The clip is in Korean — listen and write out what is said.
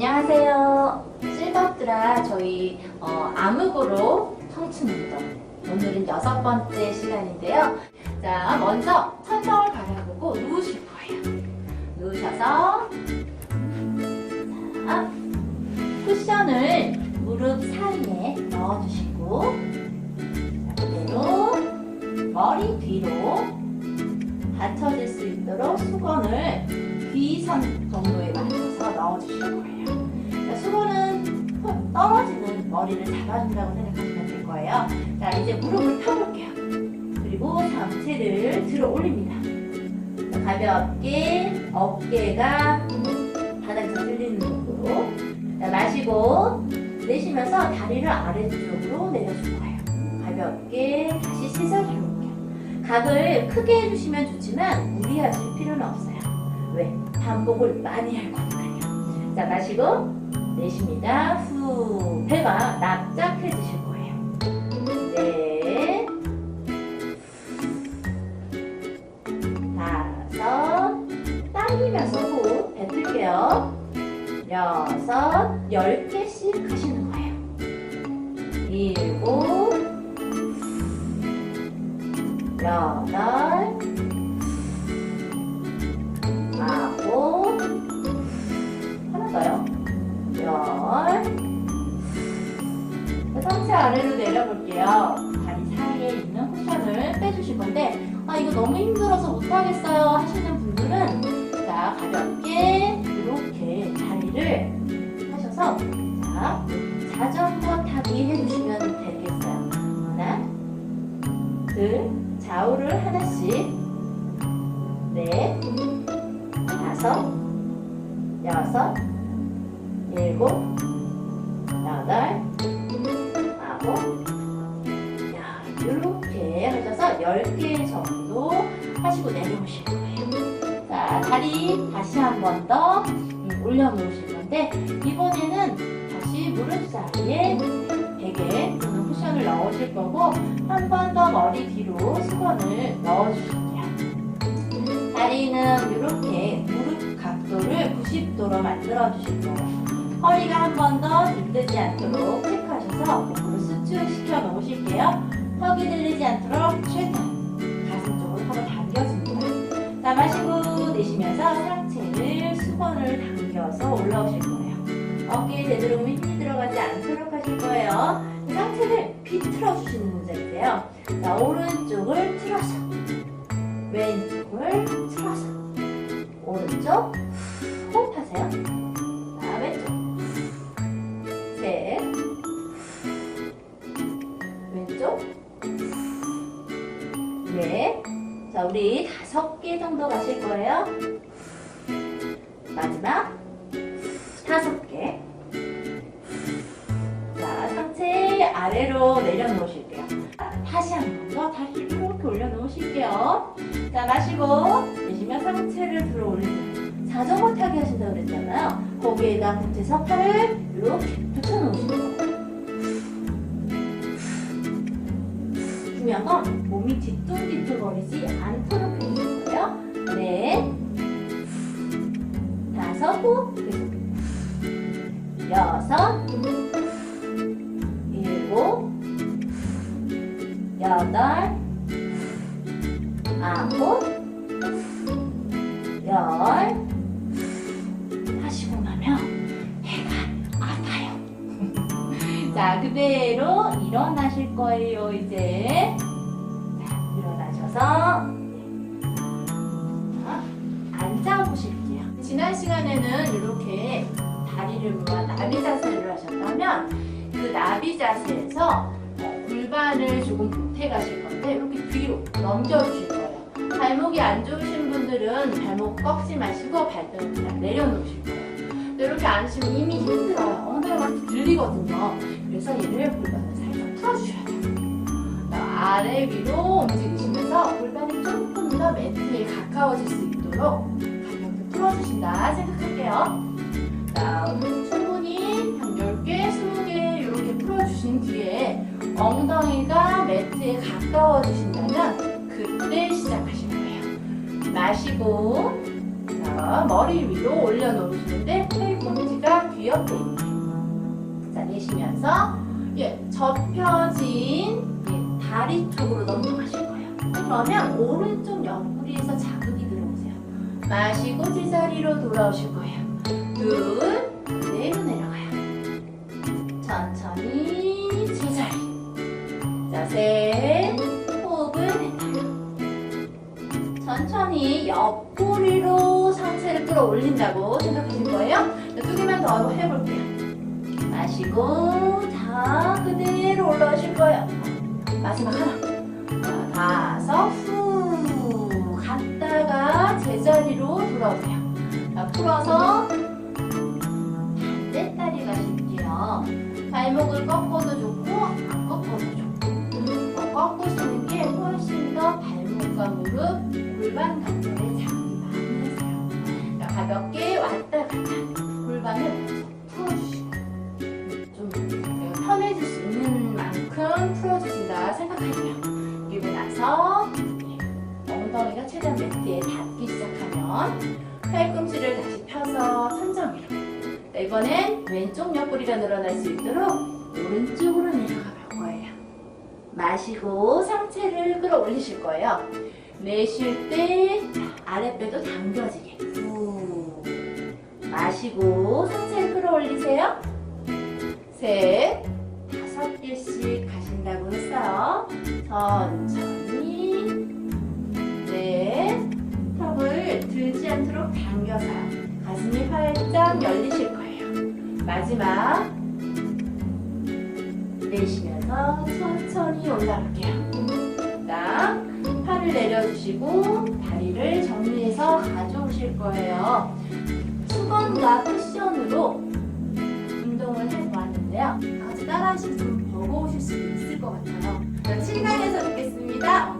안녕하세요. 실버드라 저희 어, 암흑으로 청춘운동. 오늘은 여섯 번째 시간인데요. 자, 먼저 천정을 바라보고 누우실 거예요. 누우셔서 자, 쿠션을 무릎 사이에 넣어주시고 자, 그대로 머리 뒤로 받쳐질 수 있도록 수건을 귀선 정도에 맞춰서 넣어주실 거예요. 자, 수건은 푹 떨어지는 머리를 잡아준다고 생각하시면 될 거예요. 자, 이제 무릎을 펴볼게요. 그리고 상체를 들어 올립니다. 자, 가볍게 어깨가 바닥에서 들리는 정도로. 자, 마시고 내쉬면서 다리를 아래쪽으로 내려줄 거예요. 가볍게 다시 시작해 볼게요. 각을 크게 해주시면 좋지만 무리하실 필요는 없어요. 왜? 반복을 많이 할 거니까요. 자, 마시고 내쉽니다. 후. 배가 납작해지실 거예요. 네. 다섯. 당기면서 후 뱉을게요. 여섯. 열 개씩 하시는 거예요. 일곱. 여덟. 더요. 열. 자, 상체 아래로 내려볼게요. 다리 사이에 있는 쿠션을 빼주실 건데, 아, 이거 너무 힘들어서 못하겠어요 하시는 분들은, 자, 가볍게 이렇게 다리를 하셔서, 자, 자전거 타기 해주시면 되겠어요. 하나, 둘, 좌우를 하나씩, 넷, 다섯, 여섯, 일곱, 여덟, 아홉, 야, 이렇게 하셔서 10개 정도 하시고 내려오실 거예요. 자, 다리 다시 한 번 더 올려놓으실 건데, 이번에는 다시 무릎 사이에 베개 또는 쿠션을 넣으실 거고, 한 번 더 머리 뒤로 수건을 넣어주실게요. 다리는 이렇게 무릎 각도를 90도로 만들어 주실 거예요. 허리가 한 번 더 들뜨지 않도록 체크하셔서 목을 수축시켜 놓으실게요. 턱이 들리지 않도록 최대한 가슴 쪽으로 턱을 당겨줍니다. 자, 마시고 내쉬면서 상체를 수건을 당겨서 올라오실 거예요. 어깨에 되도록 힘이 들어가지 않도록 하실 거예요. 상체를 비틀어 주시는 동작이세요. 자, 오른쪽을 틀어서 왼쪽을 틀어서 오른쪽 호흡하세요. 자, 왼쪽 셋 왼쪽 넷 자, 우리 다섯 개 정도 가실 거예요. 마지막 다섯 개. 자, 상체 아래로 내려놓으실게요. 다시 한 번 더 다리 이렇게 올려놓으실게요. 자, 마시고 내쉬면 상체를 들어 올리세요. 자전거 타기 하신다고 그랬잖아요. 거기에다 붙여서 팔을 이렇게 붙여놓으시는 거예요. 중요한 건 몸이 뒤뚱뒤뚱거리지 않도록 해주실 거예요. 네. 다섯, 호. 여섯, 일곱, 여덟, 자, 그대로 일어나실 거예요, 이제. 자, 일어나셔서. 자, 앉아보실게요. 지난 시간에는 이렇게 다리를 모아 나비 자세를 하셨다면 그 나비 자세에서 어, 골반을 조금 보태 가실 건데 이렇게 뒤로 넘겨주실 거예요. 발목이 안 좋으신 분들은 발목 꺾지 마시고 발등을 내려놓으실 거예요. 이렇게 앉으시면 이미 힘들어요. 이렇게 들리거든요. 그래서 얘를 골반을 살짝 풀어주셔야 돼요. 자, 아래 위로 움직이시면서 골반이 조금 더 매트에 가까워질 수 있도록 가볍게 풀어주신다 생각할게요. 자, 충분히 한 10개, 20개 이렇게 풀어주신 뒤에 엉덩이가 매트에 가까워지신다면 그때 시작하실 거예요. 마시고 머리 위로 올려놓으시는데 팔꿈치가 귀 옆에 있게. 자, 내쉬면서 예, 접혀진 예, 다리 쪽으로 넘어가실 거예요. 그러면 오른쪽 옆구리에서 자극이 들어오세요. 마시고 제자리로 돌아오실 거예요. 둘, 그대로 내려가요. 천천히 제자리. 자, 셋, 호흡을 뱉어요. 천천히 옆구리로 상체를 끌어올린다고 생각하실 거예요. 자, 두 개만 더 해볼게요. 마시고, 자, 그대로 올라오실 거예요. 마지막 하나. 자, 다섯, 후. 갔다가 제자리로 돌아오세요. 자, 풀어서 반대다리 가실게요. 발목을 꺾어도 좋고, 최대한 매트에 닿기 시작하면 팔꿈치를 다시 펴서 천장 위로. 자, 이번엔 왼쪽 옆구리가 늘어날 수 있도록 오른쪽으로 내려가 볼 거예요. 마시고 상체를 끌어올리실 거예요. 내쉴 때 아랫배도 당겨지게. 후. 마시고 상체를 끌어올리세요. 셋, 다섯 개씩 가신다고 했어요. 천천히. 턱을 들지 않도록 당겨서요. 가슴이 활짝 열리실 거예요. 마지막. 내쉬면서 천천히 올라갈게요. 자, 팔을 내려주시고 다리를 정리해서 가져오실 거예요. 수건과 쿠션으로 운동을 해보았는데요. 같이 따라하시면 좀 버거우실 수도 있을 것 같아요. 7강에서 뵙겠습니다.